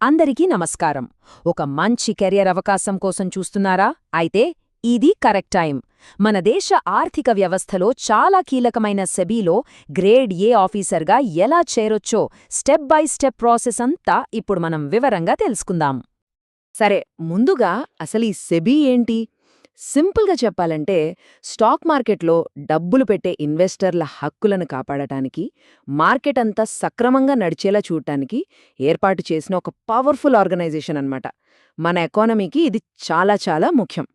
అందరికీ నమస్కారం. ఒక మంచి కెరియర్ అవకాశం కోసం చూస్తున్నారా? అయితే ఇది కరెక్ట్ టైం మన దేశ ఆర్థిక వ్యవస్థలో చాలా కీలకమైన సెబీలో గ్రేడ్ ఏ ఆఫీసర్గా ఎలా చేరొచ్చో స్టెప్ బై స్టెప్ ప్రాసెస్ అంతా ఇప్పుడు మనం వివరంగా తెలుసుకుందాం. సరే ముందుగా అసలు ఈ సెబీ ఏంటి? సింపుల్గా చెప్పాలంటే స్టాక్ మార్కెట్లో డబ్బులు పెట్టే ఇన్వెస్టర్ల హక్కులను కాపాడటానికి మార్కెట్ అంతా సక్రమంగా నడిచేలా చూడటానికి ఏర్పాటు చేసిన ఒక పవర్ఫుల్ ఆర్గనైజేషన్ అన్నమాట. మన ఎకానమీకి ఇది చాలా చాలా ముఖ్యం.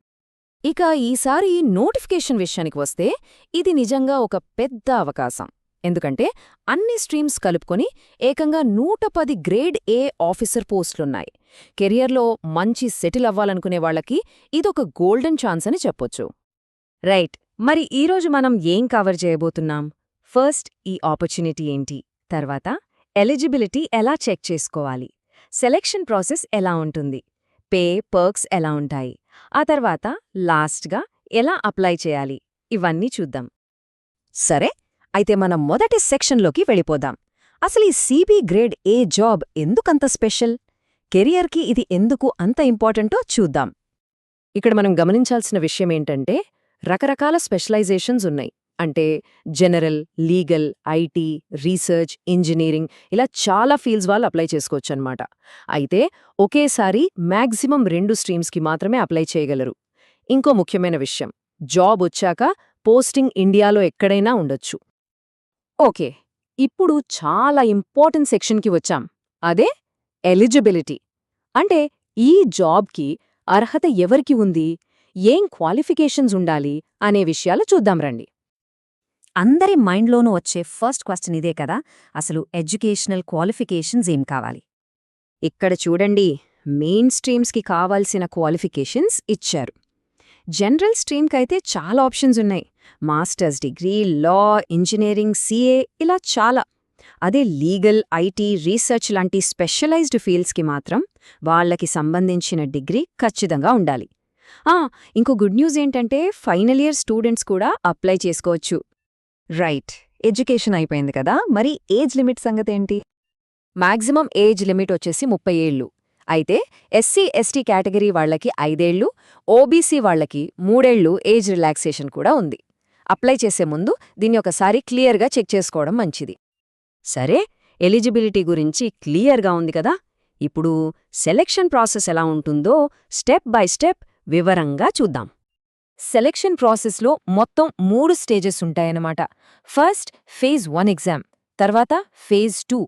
ఇక ఈసారి నోటిఫికేషన్ విషయానికి వస్తే ఇది నిజంగా ఒక పెద్ద అవకాశం. ఎందుకంటే అన్ని స్ట్రీమ్స్ కలుపుకొని ఏకంగా నూట పది గ్రేడ్ ఏ ఆఫీసర్ పోస్టులున్నాయి. కెరియర్లో మంచి సెటిల్ అవ్వాలనుకునే వాళ్ళకి ఇదొక గోల్డెన్ ఛాన్స్ అని చెప్పొచ్చు. రైట్ మరి ఈరోజు మనం ఏం కవర్ చేయబోతున్నాం? ఫస్ట్ ఈ ఆపర్చునిటీ ఏంటి? తర్వాత ఎలిజిబిలిటీ ఎలా చెక్ చేసుకోవాలి? సెలెక్షన్ ప్రాసెస్ ఎలా ఉంటుంది? పే పర్క్స్ ఎలా ఉంటాయి? ఆ తర్వాత లాస్ట్గా ఎలా అప్లై చేయాలి? ఇవన్నీ చూద్దాం. సరే? అయితే మనం మొదటి సెక్షన్లోకి వెళ్ళిపోదాం. అసలు ఈ సిబి గ్రేడ్ ఏ జాబ్ ఎందుకంత స్పెషల్? కెరియర్కి ఇది ఎందుకు అంత ఇంపార్టెంటో చూద్దాం. ఇక్కడ మనం గమనించాల్సిన విషయమేంటంటే రకరకాల స్పెషలైజేషన్స్ ఉన్నాయి. అంటే general legal IT research engineering ఇలా చాలా ఫీల్డ్స్ వాళ్ళు అప్లై చేసుకోవచ్చన్నమాట. అయితే ఒకేసారి మ్యాక్సిమం రెండు స్ట్రీమ్స్కి మాత్రమే అప్లై చేయగలరు. ఇంకో ముఖ్యమైన విషయం జాబ్ వచ్చాక పోస్టింగ్ ఇండియాలో ఎక్కడైనా ఉండొచ్చు. ఓకే ఇప్పుడు చాలా ఇంపార్టెంట్ సెక్షన్కి వచ్చాం. అదే ఎలిజిబిలిటీ. అంటే ఈ జాబ్కి అర్హత ఎవరికి ఉంది? ఏం క్వాలిఫికేషన్స్ ఉండాలి? అనే విషయాలు చూద్దాం రండి. అందరి మైండ్లోనూ వచ్చే ఫస్ట్ క్వశ్చన్ ఇదే కదా? అసలు ఎడ్యుకేషనల్ క్వాలిఫికేషన్స్ ఏం కావాలి? ఇక్కడ చూడండి మెయిన్ స్ట్రీమ్స్కి కావాల్సిన క్వాలిఫికేషన్స్ ఇచ్చారు. జనరల్ స్ట్రీమ్కైతే చాలా ఆప్షన్స్ ఉన్నాయి. Masters degree law engineering CA ఇలా చాలా. అదే లీగల్ ఐటీ రీసెర్చ్ లాంటి స్పెషలైజ్డ్ ఫీల్డ్స్కి మాత్రం వాళ్ళకి సంబంధించిన డిగ్రీ ఖచ్చితంగా ఉండాలి. ఆ ఇంకో గుడ్ న్యూస్ ఏంటంటే ఫైనల్ ఇయర్ స్టూడెంట్స్ కూడా అప్లై చేసుకోవచ్చు. రైట్ ఎడ్యుకేషన్ అయిపోయింది కదా మరి ఏజ్ లిమిట్ సంగతేంటి? మాక్సిమం ఏజ్ లిమిట్ వచ్చేసి ముప్పై ఏళ్ళు. అయితే ఎస్సీ ఎస్టీ కేటగిరీ వాళ్ళకి ఐదేళ్ళు ఓబీసీ వాళ్ళకి మూడేళ్ళు ఏజ్ రిలాక్సేషన్ కూడా ఉంది. అప్లై చేసే ముందు దీన్ని ఒకసారి క్లియర్గా చెక్ చేసుకోవడం మంచిది. సరే ఎలిజిబిలిటీ గురించి క్లియర్గా ఉంది కదా? ఇప్పుడు సెలెక్షన్ ప్రాసెస్ ఎలా ఉంటుందో స్టెప్ బై స్టెప్ వివరంగా చూద్దాం. సెలెక్షన్ ప్రాసెస్లో మొత్తం మూడు స్టేజెస్ ఉంటాయన్నమాట. ఫస్ట్ ఫేజ్ వన్ ఎగ్జామ్ తర్వాత ఫేజ్ టూ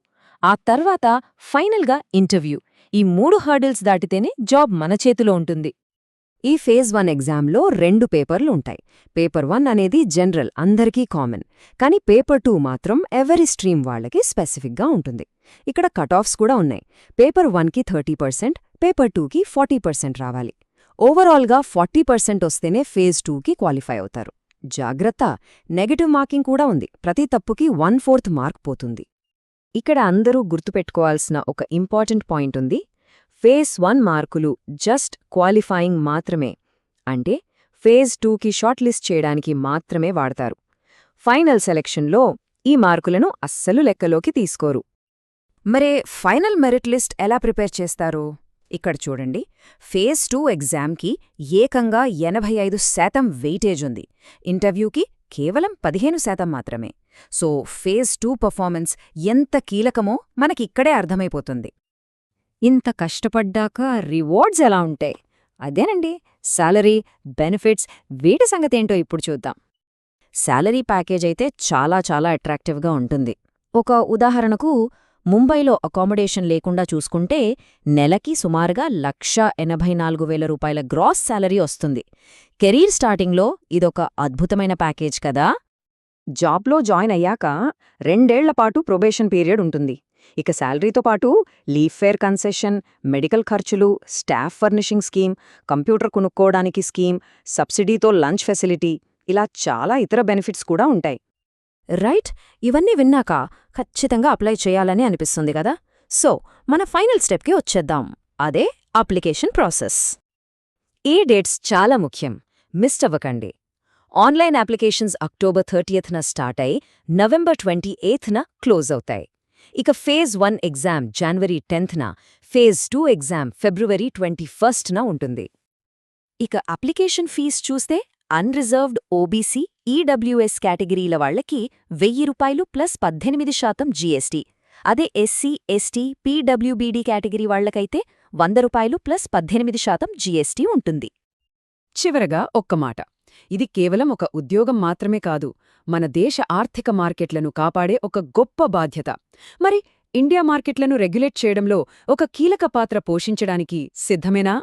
ఆ తర్వాత ఫైనల్గా ఇంటర్వ్యూ. ఈ మూడు హర్డిల్స్ దాటితేనే జాబ్ మన చేతిలో ఉంటుంది. ఈ ఫేజ్ వన్ ఎగ్జామ్లో రెండు పేపర్లు ఉంటాయి. పేపర్ వన్ అనేది జనరల్ అందరికీ కామన్ కానీ పేపర్ టూ మాత్రం ఎవరీ స్ట్రీమ్ వాళ్ళకి స్పెసిఫిక్గా ఉంటుంది. ఇక్కడ కట్ ఆఫ్స్ కూడా ఉన్నాయి. పేపర్ వన్కి థర్టీ పర్సెంట్ పేపర్ టూకి ఫార్టీ పర్సెంట్ రావాలి. ఓవరాల్గా ఫార్టీ పర్సెంట్ వస్తేనే ఫేజ్ టూకి క్వాలిఫై అవుతారు. జాగ్రత్త నెగటివ్ మార్కింగ్ కూడా ఉంది. ప్రతి తప్పుకి వన్ ఫోర్త్ మార్క్ పోతుంది. ఇక్కడ అందరూ గుర్తుపెట్టుకోవాల్సిన ఒక ఇంపార్టెంట్ పాయింట్ ఉంది. ఫేజ్ వన్ మార్కులు జస్ట్ క్వాలిఫైయింగ్ మాత్రమే. అంటే ఫేజ్ టూకి షార్ట్ లిస్ట్ చేయడానికి మాత్రమే వాడతారు. ఫైనల్ సెలెక్షన్లో ఈ మార్కులను అస్సలు లెక్కలోకి తీసుకోరు. మరే ఫైనల్ మెరిట్ లిస్ట్ ఎలా ప్రిపేర్ చేస్తారు? ఇక్కడ చూడండి. ఫేజ్ టూ ఎగ్జామ్కి ఏకంగా ఎనభై ఐదు శాతం వెయిటేజ్ ఉంది. ఇంటర్వ్యూకి కేవలం పదిహేను శాతం మాత్రమే. సో ఫేజ్ టూ పర్ఫార్మెన్స్ ఎంత కీలకమో మనకిక్కడే అర్థమైపోతుంది. ఇంత కష్టపడ్డాక రివార్డ్స్ ఎలా ఉంటాయి? అదేనండి శాలరీ బెనిఫిట్స్ వీటి సంగతేంటో ఇప్పుడు చూద్దాం. శాలరీ ప్యాకేజ్ అయితే చాలా చాలా అట్రాక్టివ్గా ఉంటుంది. ఒక ఉదాహరణకు ముంబైలో అకామిడేషన్ లేకుండా చూసుకుంటే నెలకి సుమారుగా లక్ష ఎనభై నాలుగు వేల రూపాయల గ్రాస్ శాలరీ వస్తుంది. కెరీర్ స్టార్టింగ్లో ఇదొక అద్భుతమైన ప్యాకేజ్ కదా? జాబ్లో జాయిన్ అయ్యాక రెండేళ్ళపాటు ప్రొబేషన్ పీరియడ్ ఉంటుంది. ఇక శాలరీతో పాటు లీవ్ ఫేర్ కన్సెషన్ మెడికల్ ఖర్చులు స్టాఫ్ ఫర్నిషింగ్ స్కీమ్ కంప్యూటర్ కొనుక్కోవడానికి స్కీమ్ సబ్సిడీతో లంచ్ ఫెసిలిటీ ఇలా చాలా ఇతర బెనిఫిట్స్ కూడా ఉంటాయి. రైట్? ఇవన్నీ విన్నాక ఖచ్చితంగా అప్లై చేయాలని అనిపిస్తుంది కదా? సో మన ఫైనల్ స్టెప్కి వచ్చేద్దాం. అదే అప్లికేషన్ ప్రాసెస్. ఈ డేట్స్ చాలా ముఖ్యం. మిస్ అవ్వకండి. ఆన్లైన్ అప్లికేషన్స్ అక్టోబర్ థర్టీయత్న స్టార్ట్ అయి నవంబర్ ట్వంటీ ఎయిత్న క్లోజ్ అవుతాయి. ఇక ఫేజ్ వన్ ఎగ్జామ్ జనవరి టెన్త్న ఫేజ్ టూ ఎగ్జామ్ ఫిబ్రవరి ట్వంటీ ఫస్ట్న ఉంటుంది. ఇక అప్లికేషన్ ఫీజ్ చూస్తే అన్రిజర్వ్డ్ ఓబీసీ ఈడబ్ల్యూఎస్ కేటగిరీల వాళ్ళకి వెయ్యి రూపాయలు ప్లస్ పద్దెనిమిది శాతం జీఎస్టీ అదే ఎస్సీ ఎస్టీ పీడబ్ల్యూబీడీ కేటగిరీ వాళ్ళకైతే వంద రూపాయలు ప్లస్ పద్దెనిమిది శాతం జీఎస్టీ ఉంటుంది. చివరగా ఒక్క మాట. ఇది కేవలం ఒక ఉద్యోగం మాత్రమే కాదు మన దేశ ఆర్థిక మార్కెట్లను కాపాడే ఒక గొప్ప బాధ్యత. మరి ఇండియా మార్కెట్లను రెగ్యులేట్ చేయడంలో ఒక కీలక పాత్ర పోషించడానికి సిద్ధమేనా?